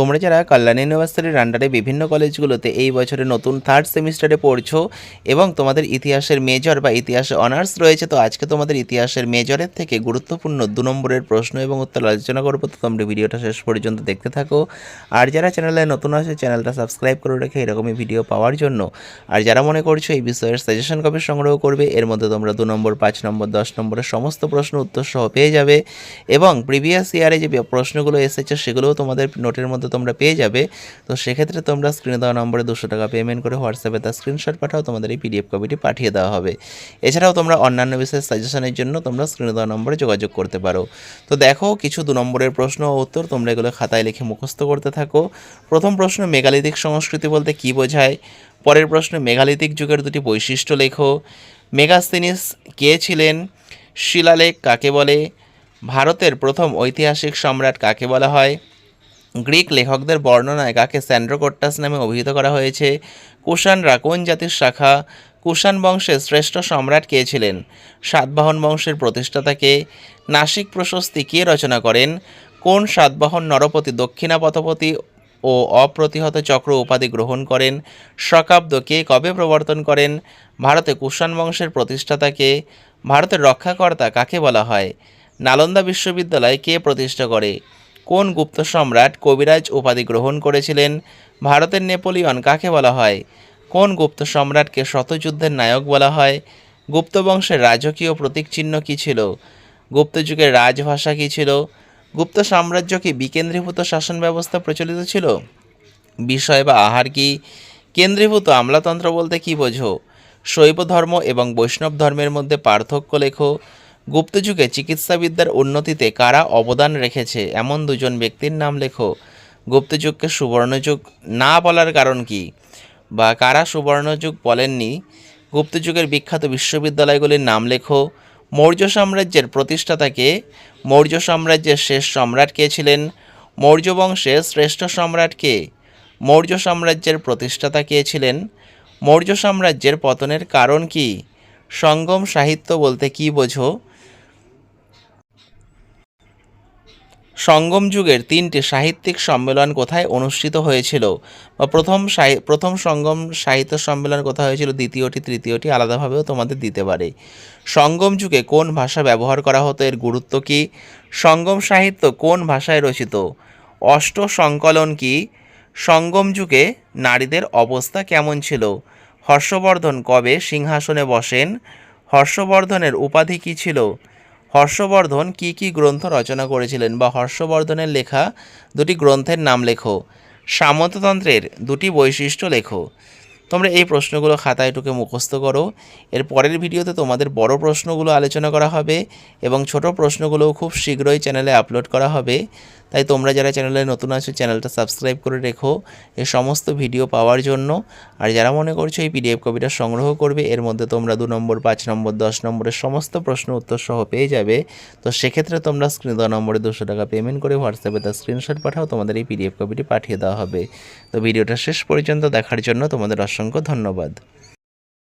তোমরা যারা কল্যাণ ইউনিভার্সিটির আন্ডারে বিভিন্ন কলেজগুলোতে এই বছরে নতুন থার্ড সেমিস্টারে পড়ছো এবং তোমাদের ইতিহাসের মেজর বা ইতিহাসে অনার্স রয়েছে, তো আজকে তোমাদের ইতিহাসের মেজরের থেকে গুরুত্বপূর্ণ দু নম্বরের প্রশ্ন এবং উত্তর আলোচনা করব, তো তোমরা ভিডিওটা শেষ পর্যন্ত দেখতে থাকো। আর যারা চ্যানেলে নতুন আছে চ্যানেলটা সাবস্ক্রাইব করে রেখে এরকমই ভিডিও পাওয়ার জন্য। আর যারা মনে করছ এই বিষয়ের সাজেশন কপি সংগ্রহ করবে, এর মধ্যে তোমরা দু নম্বর, পাঁচ নম্বর, দশ নম্বরের সমস্ত প্রশ্ন উত্তর সহ পেয়ে যাবে। এবং প্রিভিয়াস ইয়ারে যে প্রশ্নগুলো এসেছে, সেগুলোও তোমাদের নোটের মধ্যে তোমরা পেয়ে যাবে। তো সেক্ষেত্রে তোমরা স্ক্রিনে দেওয়া নম্বরে দুশো টাকা পেমেন্ট করে হোয়াটসঅ্যাপে তার স্ক্রিনশট পাঠাও, তোমাদের এই পিডিএফ কপিটি পাঠিয়ে দেওয়া হবে। এছাড়াও তোমরা অন্যান্য বিষয়ের সাজেশনের জন্য তোমরা স্ক্রিনে দেওয়া নম্বরে যোগাযোগ করতে পারো। তো দেখো, কিছু দু নম্বরের প্রশ্ন ও উত্তর তোমরা এগুলো খাতায় লিখে মুখস্থ করতে থাকো। প্রথম প্রশ্ন মেগালিথিক সংস্কৃতি বলতে কী বোঝায়? পরের প্রশ্ন মেগালিথিক যুগের দুটি বৈশিষ্ট্য লেখো। মেগাস্তিনিস কে ছিলেন? শিলালেখ কাকে বলে? ভারতের প্রথম ঐতিহাসিক সম্রাট কাকে বলা হয়? গ্রিক লেখকদের বর্ণনায় কাকে স্যান্ড্রোকোট্টাস নামে অভিহিত করা হয়েছে। কুষাণরা কোন জাতির শাখা, কুষাণ বংশের শ্রেষ্ঠ সম্রাট কে ছিলেন? সাতবাহন বংশের প্রতিষ্ঠাতাকে নাসিক প্রশস্তি কে রচনা করেন? কোন সাতবাহন নরপতি দক্ষিণা দক্ষিণাপথপতি ও অপ্রতিহত চক্র উপাধি গ্রহণ করেন? শকাব্দ কে কবে প্রবর্তন করেন? ভারতে কুষাণ বংশের প্রতিষ্ঠাতাকে ভারতের রক্ষাকর্তা কাকে বলা হয়? নালন্দা বিশ্ববিদ্যালয় কে প্রতিষ্ঠা করে? কোন গুপ্ত সম্রাট কবিরাজ উপাধি গ্রহণ করেছিলেন? ভারতের নেপোলিয়ন কাকে বলা হয়? কোন গুপ্ত সম্রাটকে শতযুদ্ধের নায়ক বলা হয়? গুপ্ত বংশের রাজকীয় প্রতীকচিহ্ন কী ছিল? গুপ্ত যুগের রাজভাষা কী ছিল? গুপ্ত সাম্রাজ্য কি বিকেন্দ্রীভূত শাসন ব্যবস্থা প্রচলিত ছিল? বিষয় বা আহার কি? কেন্দ্রীভূত আমলাতন্ত্র বলতে কি বোঝো? শৈব ধর্ম এবং বৈষ্ণব ধর্মের মধ্যে পার্থক্য লেখো। গুপ্তযুগে চিকিৎসাবিদ্যার উন্নতিতে কারা অবদান রেখেছে? এমন দুজন ব্যক্তির নাম লেখো। গুপ্তযুগকে সুবর্ণযুগ না বলার কারণ কি? বা কারা সুবর্ণযুগ বলেননি? গুপ্তযুগের বিখ্যাত বিশ্ববিদ্যালয়গুলির নাম লেখো। মৌর্য সাম্রাজ্যের প্রতিষ্ঠাতাকে মৌর্য সাম্রাজ্যের শেষ সম্রাট কে ছিলেন? মৌর্য বংশের শ্রেষ্ঠ সম্রাট কে? মৌর্য সাম্রাজ্যের প্রতিষ্ঠাতা কে ছিলেন? মৌর্য সাম্রাজ্যের পতনের কারণ কি? সঙ্গম সাহিত্য বলতে কি বোঝো? সঙ্গম যুগের তিনটি সাহিত্যিক সম্মেলন কোথায় অনুষ্ঠিত হয়েছিল? বা প্রথম প্রথম সঙ্গম সাহিত্য সম্মেলন কোথায় হয়েছিল? দ্বিতীয়টি, তৃতীয়টি আলাদাভাবেও তোমাদের দিতে পারে। সঙ্গম যুগে কোন ভাষা ব্যবহার করা হতো? এর গুরুত্ব কী? সঙ্গম সাহিত্য কোন ভাষায় রচিত? অষ্ট সংকলন কি? সঙ্গম যুগে নারীদের অবস্থা কেমন ছিল? হর্ষবর্ধন কবে সিংহাসনে বসেন? হর্ষবর্ধনের উপাধি কী ছিল? হর্ষবর্ধন কি কি গ্রন্থ রচনা করেছিলেন বা হর্ষবর্ধনের লেখা দুটি গ্রন্থের নাম লেখো, সামন্ততন্ত্রের দুটি বৈশিষ্ট্য লেখো। তোমরা এই প্রশ্নগুলো খাতায় টুকে মুখস্থ করো। এর পরের ভিডিওতে তোমাদের বড় প্রশ্নগুলো আলোচনা করা হবে এবং ছোট প্রশ্নগুলোও খুব শীঘ্রই চ্যানেলে আপলোড করা হবে। তাই তোমরা যারা চ্যানেলে নতুন আছো, চ্যানেলটা সাবস্ক্রাইব করে রেখো এই সমস্ত ভিডিও পাওয়ার জন্য। আর যারা মনে করছ এই পিডিএফ কপিটা সংগ্রহ করবে, এর মধ্যে তোমরা দু নম্বর, পাঁচ নম্বর, দশ নম্বরের সমস্ত প্রশ্ন উত্তর সহ পেয়ে যাবে। তো সেক্ষেত্রে তোমরা স্ক্রিন দেওয়া নম্বরে দুশো টাকা পেমেন্ট করে হোয়াটসঅ্যাপে তার স্ক্রিনশট পাঠাও, তোমাদের এই পিডিএফ কপিটি পাঠিয়ে দেওয়া হবে। তো ভিডিওটা শেষ পর্যন্ত দেখার জন্য তোমাদের অসংখ্য ধন্যবাদ।